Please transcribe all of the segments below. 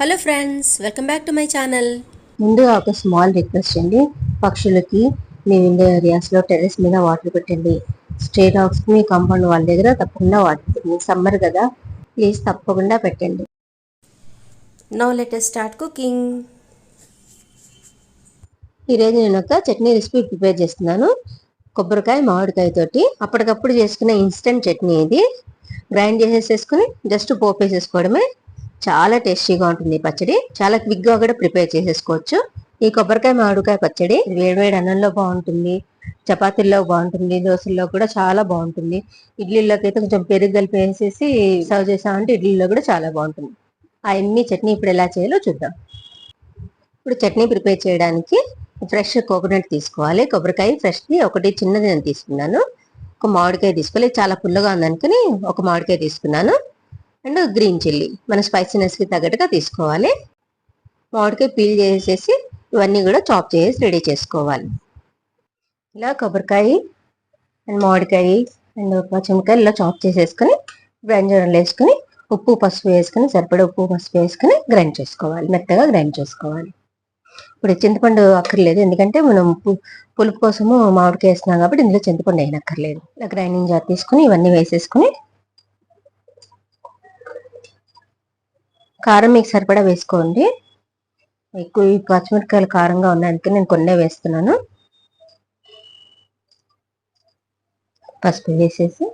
Hello friends welcome back to my channel ముందుగా ఒక small request అండి. పక్షులకి మీ విండో ఏరియాస్లో టెర్రస్ మీద వాటర్ పెట్టండి. స్ట్రే డాగ్స్ మీ కాంపౌండ్ వాళ్ళ దగ్గర తప్పకుండా వాటర్ పెట్టండి. సమ్మర్ కదా. ప్లీజ్ తప్పకుండా పెట్టండి. నో లెటర్ స్టార్ట్ కుకింగ్ ఈరోజు నేను ఒక చట్నీ రెసిపీ ప్రిపేర్ చేస్తున్నాను. కొబ్బరికాయ మామిడికాయ తోటి అప్పటికప్పుడు చేసుకునే ఇన్స్టెంట్ చట్నీ ఇది. గ్రైండ్ చేసేసేసుకుని జస్ట్ పోపు వేసేసుకోవడమే చాలా టేస్టీగా ఉంటుంది ఈ పచ్చడి. చాలా క్విక్గా కూడా ప్రిపేర్ చేసేసుకోవచ్చు. ఈ కొబ్బరికాయ మామిడికాయ పచ్చడి వేడివేడి అన్నంలో బాగుంటుంది. చపాతీల్లో బాగుంటుంది. దోశల్లో కూడా చాలా బాగుంటుంది. ఇడ్లీలోకి అయితే కొంచెం పెరుగు కలిపి వేసేసి సర్వ్ చేసామంటే ఇడ్లీలో కూడా చాలా బాగుంటుంది. ఆ చట్నీ ఇప్పుడు ఎలా చేయాలో చూద్దాం. ఇప్పుడు చట్నీ ప్రిపేర్ చేయడానికి ఫ్రెష్ కోకోనట్ తీసుకోవాలి. కొబ్బరికాయ ఫ్రెష్ది ఒకటి చిన్నది నేను తీసుకున్నాను. ఒక మామిడికాయ తీసుకోవాలి. చాలా పుల్లగా ఉందనుకుని ఒక మామిడికాయ తీసుకున్నాను. And green chilli. మన స్పైసీనెస్కి తగ్గట్టుగా తీసుకోవాలి. మామిడికాయ పీల్ చేసేసి ఇవన్నీ కూడా చాప్ చేసి రెడీ చేసుకోవాలి. ఇలా కొబ్బరికాయ అండ్ మామిడికాయ అండ్ పచ్చిమిరకాయ ఇలా చాప్ చేసేసుకొని గ్రైండర్లో వేసుకొని ఉప్పు పసుపు వేసుకొని సరిపడే ఉప్పు పసుపు వేసుకొని గ్రైండ్ చేసుకోవాలి. మెత్తగా గ్రైండ్ చేసుకోవాలి. ఇప్పుడు చింతపండు అక్కర్లేదు. ఎందుకంటే మనం పులుపు కోసము మామిడికాయ వేస్తున్నాం కాబట్టి ఇందులో చింతపండు వేయనక్కర్లేదు. ఇలా గ్రైండింగ్ జార్ తీసుకుని ఇవన్నీ వేసేసుకుని కారం మీకు సరిపడా వేసుకోండి. ఎక్కువ ఈ పచ్చిమిరపకాయలు కారంగా ఉన్నాయి నేను కొన్నే వేస్తున్నాను. పసుపు వేసేసి.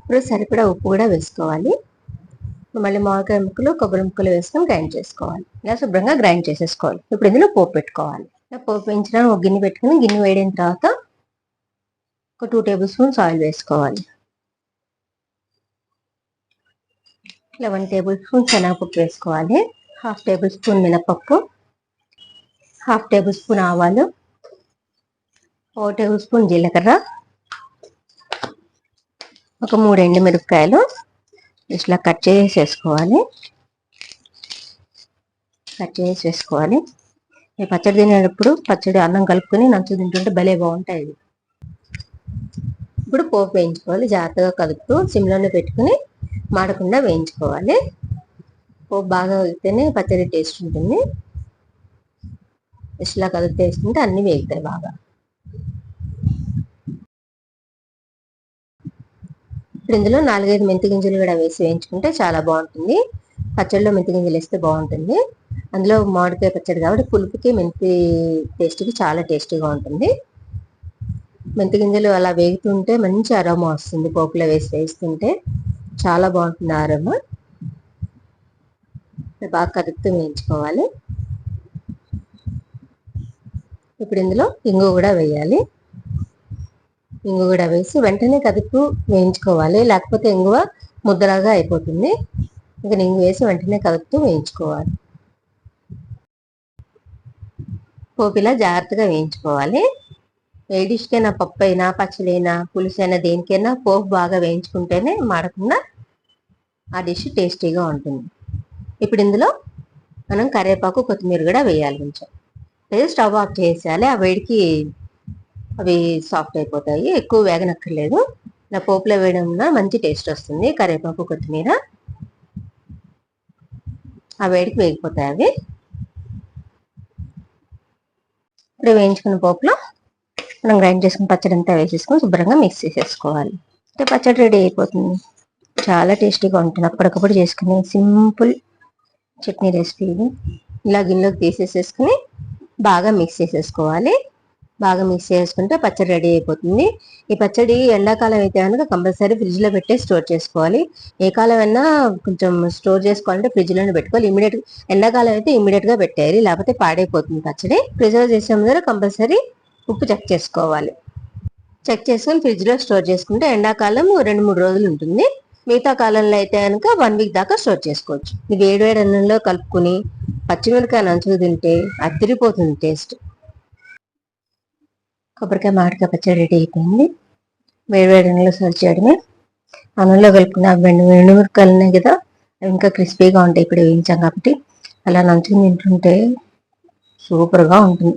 ఇప్పుడు సరిపడా ఉప్పు కూడా వేసుకోవాలి. మళ్ళీ మామిడికాయ ముక్కలు కొబ్బరి ముక్కలు వేసుకొని గ్రైండ్ చేసుకోవాలి. ఇలా శుభ్రంగా గ్రైండ్ చేసేసుకోవాలి. ఇప్పుడు ఇందులో పోపు పెట్టుకోవాలి. ఇలా పోపు పెంచడానికి ఒక గిన్నె పెట్టుకుని గిన్నె వేడిన తర్వాత ఒక టూ టేబుల్ స్పూన్స్ ఆయిల్ వేసుకోవాలి. లెవెన్ టేబుల్ స్పూన్ శనగపప్పు వేసుకోవాలి. హాఫ్ టేబుల్ స్పూన్ మినపప్పు. హాఫ్ టేబుల్ స్పూన్ ఆవాలు. ఓ టేబుల్ స్పూన్ జీలకర్ర. ఒక మూడు ఎండుమిరపకాయలు. ఇట్లా కట్ చేసి వేసుకోవాలి కట్ చేసి వేసుకోవాలి ఈ పచ్చడి తినేటప్పుడు పచ్చడి అన్నం కలుపుకొని నంచు తింటుంటే భలే బాగుంటాయి. ఇప్పుడు పోపు వేయించుకోవాలి. జాగ్రత్తగా కలుపుతూ సిమ్లోనే పెట్టుకుని మాడకుండా వేయించుకోవాలి. పోపు బాగా వేగితేనే పచ్చడి టేస్ట్ ఉంటుంది. ఇట్లా కలిపి వేసుకుంటే అన్ని వేగుతాయి బాగా. ఇప్పుడు ఇందులో నాలుగైదు మెంతి గింజలు కూడా వేసి వేయించుకుంటే చాలా బాగుంటుంది. పచ్చడిలో మెంతి గింజలు వేస్తే బాగుంటుంది. అందులో మామిడికాయ పచ్చడి కాబట్టి పులుపుకి మెంతి టేస్ట్కి చాలా టేస్టీగా ఉంటుంది. మెంతి గింజలు అలా వేగుతుంటే మంచి అరోమా వస్తుంది. పోపులో వేసి వేస్తుంటే చాలా బాగుంటుంది ఆరమ్మ బాగా కదుపుతూ వేయించుకోవాలి. ఇప్పుడు ఇందులో ఇంగు కూడా వేయాలి. ఇంగు కూడా వేసి వెంటనే కదుపు వేయించుకోవాలి. లేకపోతే ఇంగువ ముద్దలాగా అయిపోతుంది. ఇంకా ఇంగు వేసి వెంటనే కదుపుతూ వేయించుకోవాలి. పోపిలా జాగ్రత్తగా వేయించుకోవాలి. ఏ డిష్కైనా పప్పు అయినా పచ్చలైనా పులుసు అయినా దేనికైనా పోపు బాగా వేయించుకుంటేనే మాడకుండా ఆ డిష్ టేస్టీగా ఉంటుంది. ఇప్పుడు ఇందులో మనం కరివేపాకు కొత్తిమీర కూడా వేయాలి కొంచెం. లేదా స్టవ్ ఆఫ్ చేసేయాలి. ఆ వేడికి అవి సాఫ్ట్ అయిపోతాయి. ఎక్కువ వేగనక్కర్లేదు. నా పోపులో వేయడం మంచి టేస్ట్ వస్తుంది. కరివేపాకు కొత్తిమీర ఆ వేడికి వేగిపోతాయి అవి. ఇప్పుడు వేయించుకున్న పోపులో మనం గ్రైండ్ చేసుకుని పచ్చడి అంతా వేసేసుకొని శుభ్రంగా మిక్స్ చేసేసుకోవాలి. అంటే పచ్చడి రెడీ అయిపోతుంది. చాలా టేస్టీగా ఉంటుంది. అప్పటికప్పుడు చేసుకునే సింపుల్ చట్నీ రెసిపీ ఇది. ఇలా గిన్నెలోకి తీసేసేసుకుని బాగా మిక్స్ చేసేసుకోవాలి. బాగా మిక్స్ చేసుకుంటే పచ్చడి రెడీ అయిపోతుంది. ఈ పచ్చడి ఎండాకాలం అయితే కనుక కంపల్సరీ ఫ్రిడ్జ్లో పెట్టి పెట్టే స్టోర్ చేసుకోవాలి. ఏ కాలం అయినా కొంచెం స్టోర్ చేసుకోవాలంటే ఫ్రిడ్జ్లోనే పెట్టుకోవాలి. ఇమీడియట్ ఎండాకాలం అయితే ఇమీడియట్గా పెట్టేయాలి. లేకపోతే పాడైపోతుంది పచ్చడి. ప్రిజర్వ్ చేసే ముందర కంపల్సరీ ఉప్పు చెక్ చేసుకోవాలి. చెక్ చేసుకుని ఫ్రిడ్జ్లో స్టోర్ చేసుకుంటే ఎండాకాలం రెండు మూడు రోజులు ఉంటుంది. మిగతా కాలంలో అయితే కనుక వన్ వీక్ దాకా స్టోర్ చేసుకోవచ్చు. ఇది వేడి వేడి అన్నంలో కలుపుకుని పచ్చిమిరకాయ నంచుకు తింటే అద్దరిపోతుంది టేస్ట్. కొబ్బరికాయ మామిడికాయ పచ్చడి రెడీ అయిపోయింది. వేడి వేడి అన్నంలో సర్వ్ చేయడమే. అన్నంలో కలుపుకున్న వెండి వెండుమిరకాయలు ఉన్నాయి కదా ఇంకా క్రిస్పీగా ఉంటాయి. ఇప్పుడు వేయించాం కాబట్టి అలా నంచుకుని తింటుంటే సూపర్గా ఉంటుంది.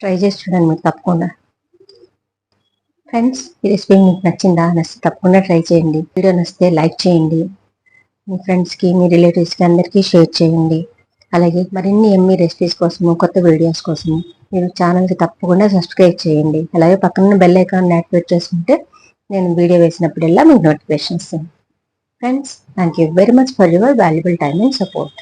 ట్రై చేసి చూడండి మీరు తప్పకుండా. ఫ్రెండ్స్ ఈ రెసిపీ మీకు నచ్చిందా? నచ్చితే తప్పకుండా ట్రై చేయండి. వీడియో నచ్చితే లైక్ చేయండి. మీ ఫ్రెండ్స్కి మీ రిలేటివ్స్కి అందరికీ షేర్ చేయండి. అలాగే మరిన్ని ఎమ్మి రెసిపీస్ కోసము కొత్త వీడియోస్ కోసము మీరు ఛానల్కి తప్పకుండా సబ్స్క్రైబ్ చేయండి. అలాగే పక్కన బెల్ ఐకాన్ యాక్టివేట్ చేసుకుంటే నేను వీడియో వేసినప్పుడల్లా మీకు నోటిఫికేషన్ ఇస్తాను friends thank you very much for your valuable time and support